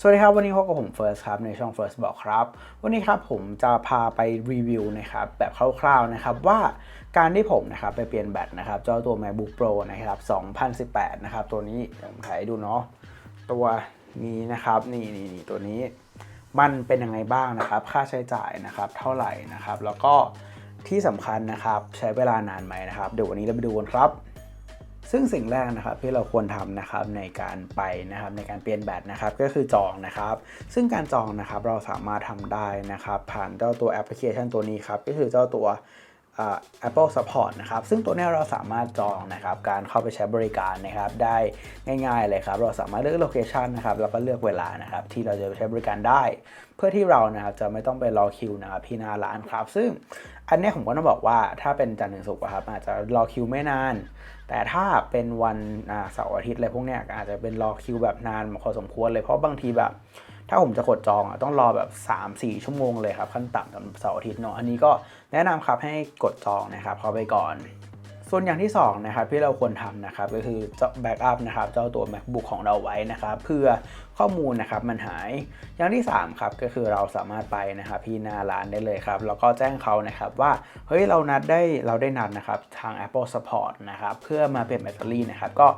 สวัสดีครับ วันนี้พบกับผมเฟิร์สครับ ในช่อง First บอกครับ วันนี้ครับผมจะพาไปรีวิวนะครับแบบคร่าวๆนะครับว่าการที่ผมนะครับไปเปลี่ยนแบตนะครับเจ้าตัว MacBook Pro นะครับ 2018 นะครับ ตัวนี้ผมถ่ายดูเนาะตัวนี้นะครับนี่นี่นี่ตัวนี้ มันเป็นยังไงบ้างนะครับ ค่าใช้จ่ายนะครับ เท่าไหร่นะครับ แล้วก็ที่สำคัญนะครับใช้เวลานานไหมนะครับ เดี๋ยววันนี้เราไปดูกันครับ ซึ่งสิ่งแรกนะครับที่เราควรทำนะครับในการไปนะครับในการเปลี่ยนแบตนะครับก็คือจองนะครับ ซึ่งการจองนะครับเราสามารถทำได้นะครับ ผ่านเจ้าตัวแอปพลิเคชันตัวนี้ครับก็คือเจ้าตัวอ่า Apple Support นะครับ ซึ่งตัวนี้เราสามารถจองนะครับ การเข้าไปใช้บริการนะครับ ได้ง่ายๆเลยครับ เราสามารถเลือกโลเคชันนะครับ แล้วก็เลือกเวลานะครับ ที่เราจะไปใช้บริการได้ เพื่อที่เรานะครับจะไม่ต้องไปรอคิวนะครับที่หน้าร้านครับ ซึ่งอันนี้ผมก็ต้องบอกว่าถ้าเป็นจันทร์ถึงศุกร์ครับอาจจะรอคิวไม่นาน แต่ถ้าเป็นวันเสาร์อาทิตย์อะไรพวกเนี้ยอาจจะเป็นรอคิวแบบนานพอสมควรเลยเพราะบางทีแบบ ถ้าผมจะกดจองอะต้องรอแบบ 3-4 ชั่วโมงเลยครับขั้นต่ำสำหรับเสาร์อาทิตย์เนาะอันนี้ก็แนะนำครับให้กดจองนะครับเอาไปก่อน ส่วนอย่างที่2นะครับที่เราควรทำนะครับก็คือจะแบ็กอัพนะครับเจ้าตัว macbook ของเราไว้นะครับเพื่อข้อมูลนะครับมันหายอย่างที่3ครับก็คือเราสามารถไปนะครับที่หน้าร้านได้เลยครับแล้วก็แจ้งเขานะครับว่าเฮ้ยเรานัดได้เราได้นัดนะครับทาง Apple Support นะครับเพื่อมาเปลี่ยนแบตเตอรี่นะครับก็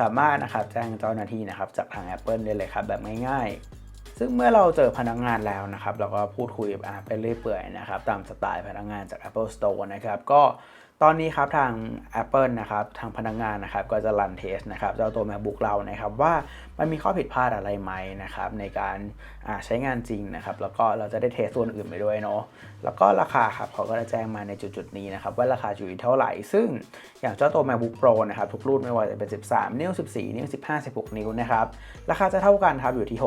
สามารถนะครับแจ้งเจ้าหน้าที่นะครับจากทาง Apple ได้เลยครับแบบง่ายๆซึ่งเมื่อเราเจอพนักงานแล้วนะครับ เราก็พูดคุยไปเรื่อยเปื่อยนะครับ ตามสไตล์พนักงานจาก Apple Store นะครับ ก็ ตอนนี้ครับทาง Apple นะครับทางพนักงานนะครับก็จะรันเทสนะครับเจ้าตัว MacBook เรานะครับว่ามันมีข้อผิดพลาดอะไรไหมนะครับในการใช้งานจริงนะครับแล้วก็เราจะได้เทสตัวนอื่นไปด้วยเนาะแล้วก็ราคาครับเขาก็จะแจ้งมาในจุดๆนี้นะครับว่าราคาอยู่ที่เท่าไหร่ ซึ่งอย่างเจ้าตัว MacBook Pro นะครับทุกรุ่นไม่ว่าจะเป็น 13 นิ้ว 14 นิ้ว 15 16 นิ้วนะครับราคาจะเท่ากันครับอยู่ที่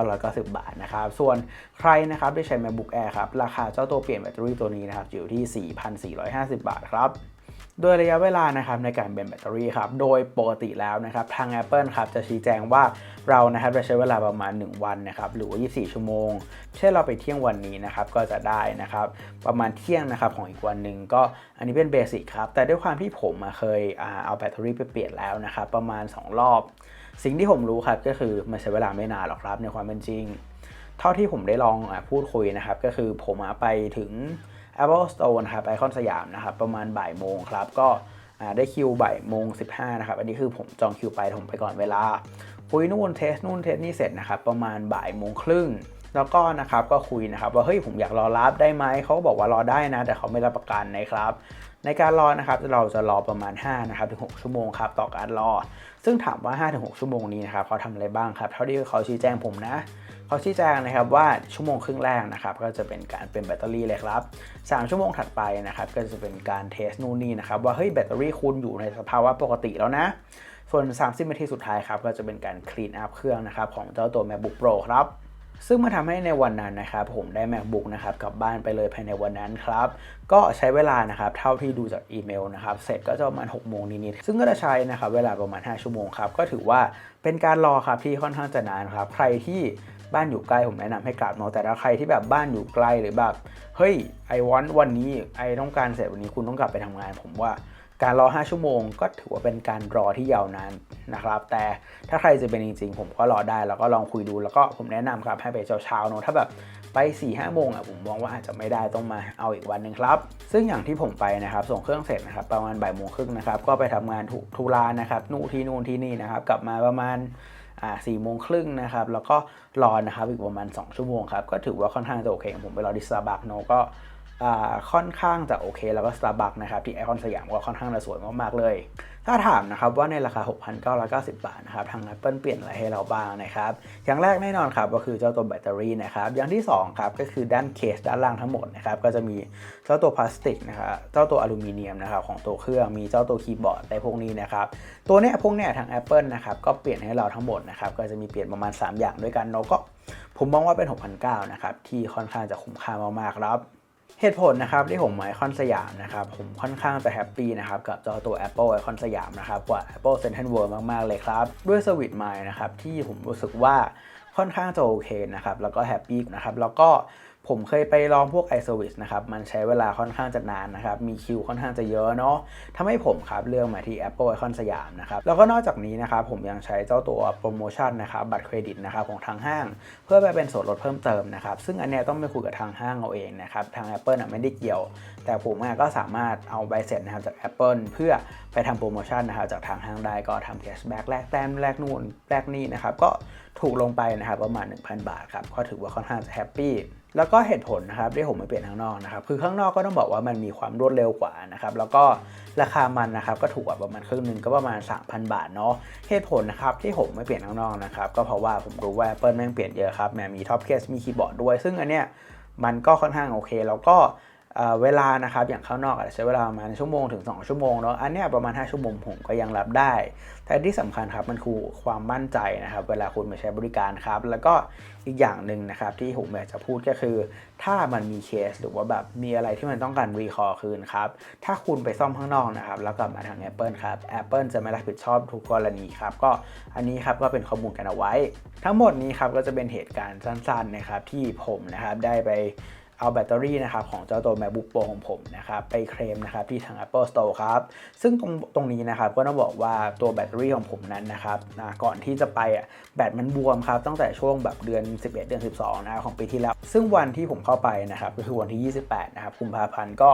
6,990 บาทนะครับส่วนใครนะครับที่ใช้ MacBook Air ครับราคาเจ้าตัวเปลี่ยนแบตเตอรี่ตัวนี้นะครับอยู่ที่ 4,450 บาทครับ โดยระยะเวลานะครับในการเปลี่ยนแบตเตอรี่ครับโดยปกติแล้วนะครับทาง Apple ครับจะชี้แจงว่าเรานะครับจะใช้เวลาประมาณ 1 วันนะครับหรือว่า24 ชั่วโมง เช่นเราไปเที่ยงวันนี้นะครับก็จะได้นะครับประมาณเที่ยงนะครับของอีกวันหนึ่งก็อันนี้เป็นเบสิกครับแต่ด้วยความที่ผมเคยเอาแบตเตอรี่ไปเปลี่ยนแล้วนะครับประมาณ 2 รอบ สิ่งที่ผมรู้ครับก็คือมันใช้เวลาไม่นานหรอกครับในความเป็นจริง เท่าที่ผมได้ลองพูดคุยนะครับก็คือผมอะไปถึง Apple Store นะครับไอคอนสยามนะครับประมาณบ่ายโมงครับก็ได้คิวบ่ายโมง15นะครับอันนี้คือผมจองคิวไปผมไปก่อนเวลา คุยนู่นเทสนู่นเทสนี่เสร็จนะครับประมาณบ่ายโมงครึ่งแล้วก็นะครับก็คุยนะครับว่าเฮ้ยผมอยากรอรับได้ไหมเขาบอกว่ารอได้นะ แต่เขาไม่รับประกันนะครับ ในการรอนะครับเราจะรอประมาณ5นะครับถึง6ชั่วโมงครับต่อการรอ ซึ่งถามว่า5-6ชั่วโมงนี้นะครับเขาทำอะไรบ้างครับเท่าที่เขาชี้แจงผมนะ เขาชี้แจงนะครับว่าชั่วโมงครึ่งแรกนะครับก็จะเป็นการเป็นแบตเตอรี่เลยครับ 3 ชั่วโมงถัดไปนะครับก็จะเป็นการเทสนู่นนี่นะครับว่าเฮ้ยแบตเตอรี่คุณอยู่ในสภาวะปกติแล้วนะส่วน 30 นาทีสุดท้ายครับก็จะเป็นการคลีนอัพเครื่องนะครับของเจ้าตัว MacBook Pro ครับซึ่งมาทำให้ในวันนั้นนะครับผมได้ MacBook นะครับกลับบ้านไปเลยภายในวันนั้นครับก็ใช้เวลานะครับเท่าที่ดูจากอีเมลนะครับเสร็จก็จะประมาณ6โมงนิดๆซึ่งก็จะใช้นะครับเวลาประมาณ 5 ชั่วโมงครับก็ถือว่าเป็นการรอครับที่ค่อนข้างจะนานครับใครที่ บ้านอยู่ใกล้ผมแนะนำให้กลับเนาะแต่ถ้าใครที่แบบบ้านอยู่ไกลหรือแบบเฮ้ยไอวันวันนี้ไอต้องการเสร็จวันนี้คุณต้องกลับไปทำงาน ผมว่าการรอ 5 ชั่วโมง ก็ถือว่าเป็นการรอที่ยาวนานนะครับ แต่ถ้าใครจะเป็นจริง ๆ ผมก็รอได้แล้วก็ลองคุยดูแล้วก็ผมแนะนำครับให้ไปเช้าๆเนอะถ้าแบบไป4ี่ห้าโมงอะผมมองว่าอาจจะไม่ได้ต้องมาเอาอีกวันหนึ่งครับ ซึ่งอย่างที่ผมไปนะครับ ส่งเครื่องเสร็จนะครับประมาณบ่ายโมงครึ่งนะครับก็ไปทำงานทุทุรานะครับนู่นที่นู่นที่นี่นะครับกลับมาประมาณ สี่โมงครึ่งนะครับ แล้วก็รอนะครับอีกประมาณ 2 ชั่วโมงครับ ก็ถือว่าค่อนข้างจะโอเคผมไปรอที่สตาร์บัคเนอะก็ ค่อนข้างจะโอเค แล้วก็ Starbucks นะครับ ที่ไอคอนสยามก็ค่อนข้างจะสวยมาก ๆ เลย ถ้าถามนะครับว่าในราคา 6,990 บาทนะครับ ทาง Apple เปลี่ยนอะไรให้เราบ้างนะครับ อย่างแรกแน่นอนครับ ก็คือเจ้าตัวแบตเตอรี่นะครับ อย่างที่ 2 ครับ ก็คือด้านเคสด้านล่างทั้งหมดนะครับ ก็จะมีเจ้าตัวพลาสติกนะครับเจ้าตัวอลูมิเนียมนะครับของตัวเครื่องมีเจ้าตัวคีย์บอร์ดในพวกนี้นะครับตัวเนี้ยพวกเนี้ยทาง Apple นะครับก็เปลี่ยนให้เราทั้งหมดนะครับก็จะมีเปลี่ยนประมาณ 3 อย่างด้วยกันเนาะก็ผมมองว่าเป็น 6,900นะครับที่ค่อนข้างจะคุ้มค่ามากๆครับ เหตุผลนะครับที่ผมมาไอคอนสยามนะครับผมค่อนข้างจะแฮปปี้นะครับกับจอตัว Apple ไอคอนสยามนะครับกว่า Apple Central World มากๆเลยครับด้วยสวิตไมล์นะครับที่ผมรู้สึกว่าค่อนข้างจะโอเคนะครับแล้วก็แฮปปี้นะครับแล้วก็ ผมเคยไปลองพวก iService นะครับ มันใช้เวลาค่อนข้างจะนานนะครับ มีคิวค่อนข้างจะเยอะเนาะทำให้ผมครับเลือกมาที่ Apple Icon สยามนะครับ แล้วก็นอกจากนี้นะครับ ผมยังใช้เจ้าตัวโปรโมชั่นนะครับ บัตรเครดิตนะครับของทางห้าง เพื่อไปเป็นส่วนลดเพิ่มเติมนะครับ ซึ่งอันนี้ต้องไปคุยกับทางห้างเอาเองนะครับ ทาง Apple น่ะไม่ได้เกี่ยว แต่ผมก็สามารถเอาใบเสร็จนะครับจาก Apple เพื่อไปทำโปรโมชั่นนะครับจากทางห้างได้ก็ทำแคชแบ็กแลกแต้มแลกนู่นแลกนี่นะครับก็ถูกลงไปนะครับประมาณ 1,000 บาทครับก็ถือว่าค่อนข้างจะแฮปปี้ แล้วก็เหตุผลนะครับที่ผมไม่เปลี่ยนข้างนอกนะครับคือข้างนอกก็ต้องบอกว่ามันมีความรวดเร็วกว่านะครับแล้วก็ราคามันนะครับก็ถูกกว่าประมาณครึ่งหนึ่งก็ประมาณ 3,000 บาทเนาะเหตุผลนะครับที่ผมไม่เปลี่ยนข้างนอกนะครับก็เพราะว่าผมรู้ว่า Apple แม่งเปลี่ยนเยอะครับแม่มีท็อปเคสมีคีย์บอร์ดด้วย ซึ่งอันเนี้ยมันก็ค่อนข้างโอเค แล้วก็ เวลานะครับอย่างข้างนอกอาจจะใช้เวลาประมาณชั่วโมงถึง 2 ชั่วโมงเนาะอันเนี้ยประมาณ 5 ชั่วโมงผมก็ยังรับได้ แต่ที่สำคัญครับมันคือความมั่นใจนะครับ เวลาคุณมาใช้บริการครับ แล้วก็อีกอย่างหนึ่งนะครับที่ผมอยากจะพูดก็คือ ถ้ามันมีเคสหรือว่าแบบมีอะไรที่มันต้องการรีคอร์คืนครับ ถ้าคุณไปซ่อมข้างนอกนะครับแล้วกลับมาทาง Apple ครับ Apple จะไม่รับผิดชอบทุกกรณีครับก็อันนี้ครับก็เป็นข้อมูลกันเอาไว้ ทั้งหมดนี้ครับก็จะเป็นเหตุการณ์สั้นๆนะครับที่ผมนะครับได้ไป เอาแบตเตอรี่นะครับของเจ้าตัว MacBook Pro ของผมนะครับไปเคลมนะครับที่ทาง Apple Store ครับ ซึ่งตรงตรงนี้นะครับก็ต้องบอกว่าตัวแบตเตอรี่ของผมนั้นนะครับนะก่อนที่จะไปอะแบตมันบวมครับตั้งแต่ช่วงแบบเดือน 11 เดือน 12นะของปีที่แล้ว ซึ่งวันที่ผมเข้าไปนะครับก็คือวันที่ 28 นะครับกุมภาพันธ์ก็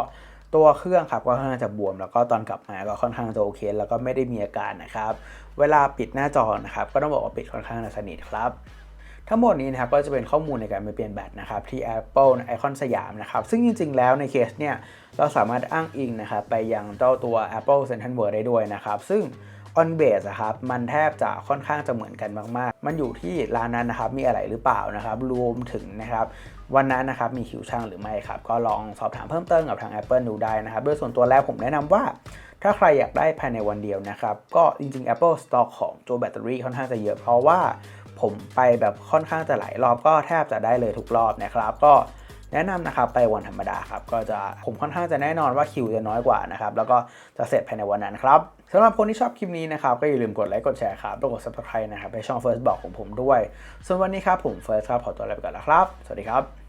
ตัวเครื่องครับก็ค่อนข้างจะบวม แล้วก็ตอนกลับมาก็ค่อนข้างจะโอเค แล้วก็ไม่ได้มีอาการนะครับ เวลาปิดหน้าจอนะครับก็ต้องบอกว่าปิดค่อนข้างสนิทครับ ทั้งหมดนี้นะครับก็จะเป็นข้อมูลในการไปเปลี่ยนแบตนะครับที่ Apple ไอคอนสยามนะครับซึ่งจริง ๆ แล้วในเคสเนี่ยเราสามารถอ้างอิงนะครับไปยังเจ้าตัว Apple Central World ได้ด้วยนะครับซึ่ง on base ะครับมันแทบจะค่อนข้างจะเหมือนกันมากๆ มันอยู่ที่ร้านนั้นนะครับมีอะไรหรือเปล่านะครับรวมถึงนะครับวันนั้นนะครับมีคิวช่างหรือไม่ครับก็ลองสอบถามเพิ่มเติมกับทาง Apple ดูได้นะครับโดยส่วนตัวแล้วผมแนะนำว่าถ้าใครอยากได้ภายในวันเดียวนะครับ ก็จริงๆ Apple Stock ของตัวแบตเตอรี่ค่อนข้างจะเยอะ เพราะว่า ผมไปแบบค่อนข้างจะหลายรอบก็แทบจะได้เลยทุกรอบนะครับ ก็แนะนำนะครับไปวันธรรมดาครับก็จะผมค่อนข้างจะแน่นอนว่าคิวจะน้อยกว่านะครับแล้วก็จะเสร็จภายในวันนั้นครับสำหรับคนที่ชอบคลิปนี้นะครับก็อย่าลืมกดไลค์กดแชร์ครับแล้วกด subscribe นะครับในช่อง First บอกของผมด้วย ส่วนวันนี้ครับผม First ครับขอตัวลาไปก่อนแล้วครับ สวัสดีครับ